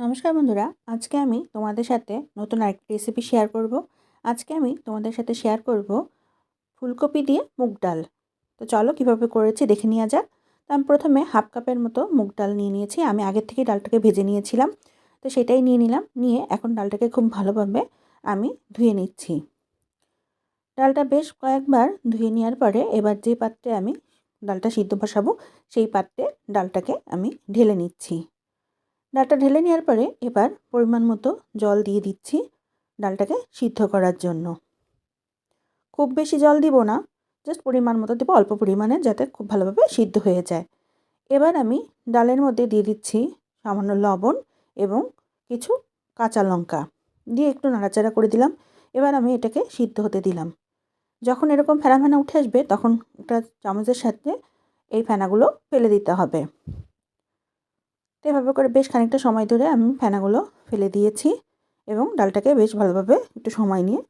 নমস্কার বন্ধুরা, আজকে আমি তোমাদের সাথে নতুন আরেকটি রেসিপি শেয়ার করব। আজকে আমি তোমাদের সাথে শেয়ার করব ফুলকপি দিয়ে মুগ ডাল। তো চলো কীভাবে করেছি দেখে নেওয়া যাক। তো আমি প্রথমে হাফ কাপের মতো মুগ ডাল নিয়ে নিয়েছি। আমি আগের থেকে ডালটাকে ভেজে নিয়েছিলাম। তো সেটাই নিয়ে নিলাম। নিয়ে এখন ডালটাকে খুব ভালোভাবে আমি ধুয়ে নিচ্ছি। ডালটা বেশ কয়েকবার ধুয়ে নেওয়ার পরে এবার যে পাত্রে আমি ডালটা সিদ্ধ বসাবো, সেই পাত্রে ডালটাকে আমি ঢেলে নিচ্ছি। ডালটা ঢেলে নেওয়ার পরে এবার পরিমাণ মতো জল দিয়ে দিচ্ছি ডালটাকে সিদ্ধ করার জন্য। খুব বেশি জল দিব না জাস্ট পরিমাণ মতো দেবো, অল্প পরিমাণে যাতে খুব ভালোভাবে সিদ্ধ হয়ে যায়। এবার আমি ডালের মধ্যে দিয়ে দিচ্ছি সামান্য লবণ এবং কিছু কাঁচা লঙ্কা। দিয়ে একটু নাড়াচাড়া করে দিলাম, এবার আমি এটাকে সিদ্ধ হতে দিলাম। যখন এরকম ফেনা ফেনা উঠে আসবে, তখন একটা চামচের সাথে এই ফেনাগুলো ফেলে দিতে হবে। তো এভাবে করে বেশ খানিকটা সময় ধরে আমি ফেনাগুলো ফেলে দিয়েছি এবং ডালটাকে বেশ ভালোভাবে একটু সময় নিয়ে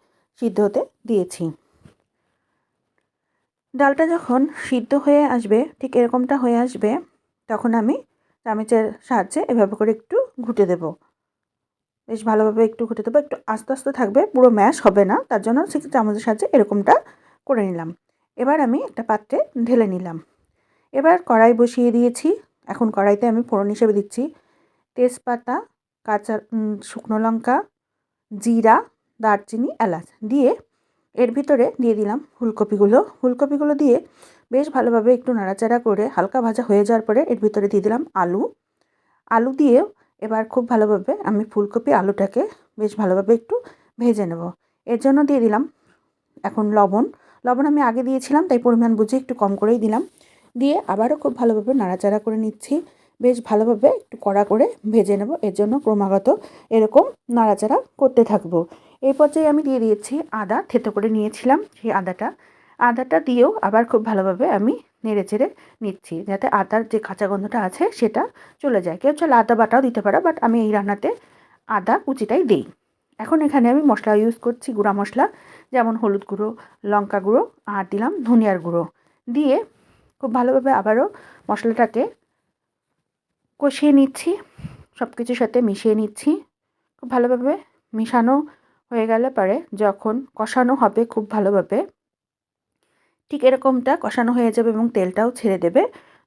সিদ্ধ হতে দিয়েছি। ডালটা যখন সিদ্ধ হয়ে আসবে, ঠিক এরকমটা হয়ে আসবে, তখন আমি চামচের সাহায্যে এভাবে করে একটু ঘুটে দেব। বেশ ভালোভাবে একটু ঘুটে দেবো, একটু আস্তে আস্তে থাকবে, পুরো ম্যাশ হবে না, তার জন্য চামচের সাহায্যে এরকমটা করে নিলাম। এবার আমি একটা পাত্রে ঢেলে নিলাম। এবার কড়াই বসিয়ে দিয়েছি। এখন কড়াইতে আমি ফোড়ন হিসেবে দিচ্ছি। তেজপাতা, কাঁচা শুকনো লঙ্কা, জিরা, দারচিনি, এলাচ দিয়ে এর ভিতরে দিয়ে দিলাম ফুলকপিগুলো। ফুলকপিগুলো দিয়ে বেশ ভালোভাবে একটু নাড়াচাড়া করে হালকা ভাজা হয়ে যাওয়ার পরে এর ভিতরে দিয়ে দিলাম আলু। আলু দিয়েও এবার খুব ভালোভাবে আমি ফুলকপি আলুটাকে বেশ ভালোভাবে একটু ভেজে নেব। এর জন্য দিয়ে দিলাম এখন লবণ। লবণ আমি আগে দিয়েছিলাম, তাই পরিমাণ বুঝে একটু কম করেই দিলাম। দিয়ে আবারও খুব ভালোভাবে নাড়াচাড়া করে নিচ্ছি। বেশ ভালোভাবে একটু কড়া করে ভেজে নেব। এর জন্য ক্রমাগত এরকম নাড়াচাড়া করতে থাকব। এই পর্যায়ে আমি দিয়ে দিয়েছি আদা, থেতো করে নিয়েছিলাম সেই আদাটা। আদাটা দিয়েও আবার খুব ভালোভাবে আমি নেড়ে চেড়ে নিচ্ছি যাতে আদার যে কাঁচা গন্ধটা আছে সেটা চলে যায়। কেউ চাইলে আদা বাটাও দিতে পারো, বাট আমি এই রান্নাতে আদা কুচিটাই দিই। এখন এখানে আমি মশলা ইউজ করছি, গুঁড়া মশলা, যেমন হলুদ গুঁড়ো, লঙ্কা গুঁড়ো, আর দিলাম ধনিয়ার গুঁড়ো। দিয়ে খুব ভালোভাবে আবারও মশলাটাকে কষিয়ে নিচ্ছি সব কিছুর সাথে মিশিয়ে নিচ্ছি। খুব ভালোভাবে মিশানো হয়ে গেলে পরে যখন কষানো হবে খুব ভালোভাবে, ঠিক এরকমটা কষানো হয়ে যাবে এবং তেলটাও ছেড়ে দেবে,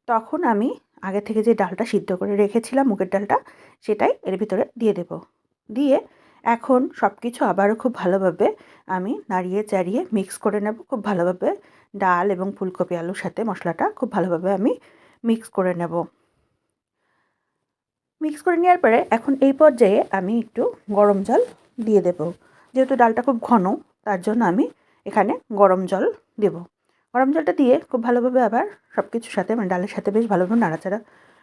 তখন আমি আগে থেকে যে ডালটা সিদ্ধ করে রেখেছিলাম, মুগের ডালটা, সেটাই এর ভিতরে দিয়ে দেব। দিয়ে এখন সব কিছু আবারও খুব ভালোভাবে আমি নাড়িয়ে চাড়িয়ে মিক্স করে নেব, খুব ভালোভাবে ডাল এবং ফুলকপি আলুর সাথে মশলাটা খুব ভালোভাবে আমি মিক্স করে নেব। মিক্স করে নেওয়ার পরে এখন এই পর্যায়ে আমি একটু গরম জল দিয়ে দেব। যেহেতু ডালটা খুব ঘন, তার জন্য আমি এখানে গরম জল দেব। গরম জলটা দিয়ে খুব ভালোভাবে আবার সব কিছুর সাথে মানে ডালের সাথে বেশ ভালোভাবে নাড়াচাড়া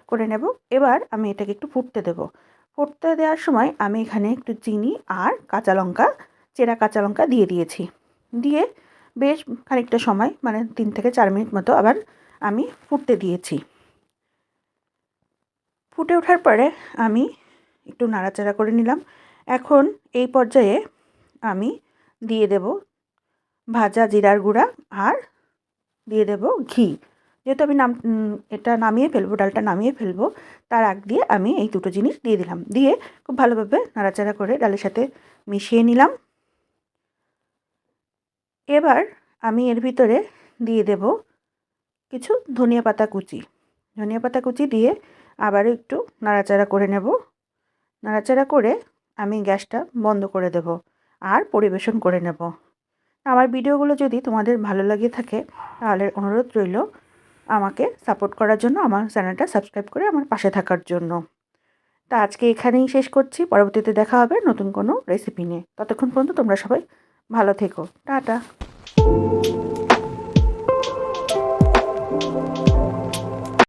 করে নেব। এবার আমি এটাকে একটু ফুটতে দেব। ফুটতে দেওয়ার সময় আমি এখানে একটু চিনি আর কাঁচা লঙ্কা, চেরা কাঁচা লঙ্কা দিয়ে দিয়েছি। দিয়ে বেশ খানিকটা সময় মানে তিন থেকে চার মিনিট মতো আবার আমি ফুটতে দিয়েছি। ফুটে ওঠার পরে আমি একটু নাড়াচাড়া করে নিলাম। এখন এই পর্যায়ে আমি দিয়ে দেব ভাজা জিরার গুঁড়া আর দিয়ে দেব ঘি। যেহেতু আমি নাম এটা নামিয়ে ফেলব, ডালটা নামিয়ে ফেলব, তার আগ দিয়ে আমি এই দুটো জিনিস দিয়ে দিলাম। দিয়ে খুব ভালোভাবে নাড়াচাড়া করে ডালের সাথে মিশিয়ে নিলাম। এবার আমি এর ভিতরে দিয়ে দেব কিছু ধনিয়া পাতা কুচি। ধনিয়া পাতা কুচি দিয়ে আবারও একটু নাড়াচাড়া করে নেব। নাড়াচাড়া করে আমি গ্যাসটা বন্ধ করে দেব আর পরিবেশন করে নেব। আমার ভিডিওগুলো যদি তোমাদের ভালো লাগে থাকে, তাহলে অনুরোধ রইল আমাকে সাপোর্ট করার জন্য, আমার চ্যানেলটা সাবস্ক্রাইব করে আমার পাশে থাকার জন্য। তা আজকে এখানেই শেষ করছি। পরবর্তীতে দেখা হবে নতুন কোনো রেসিপি নিয়ে। ততক্ষণ পর্যন্ত তোমরা সবাই ভালো থেকো টাটা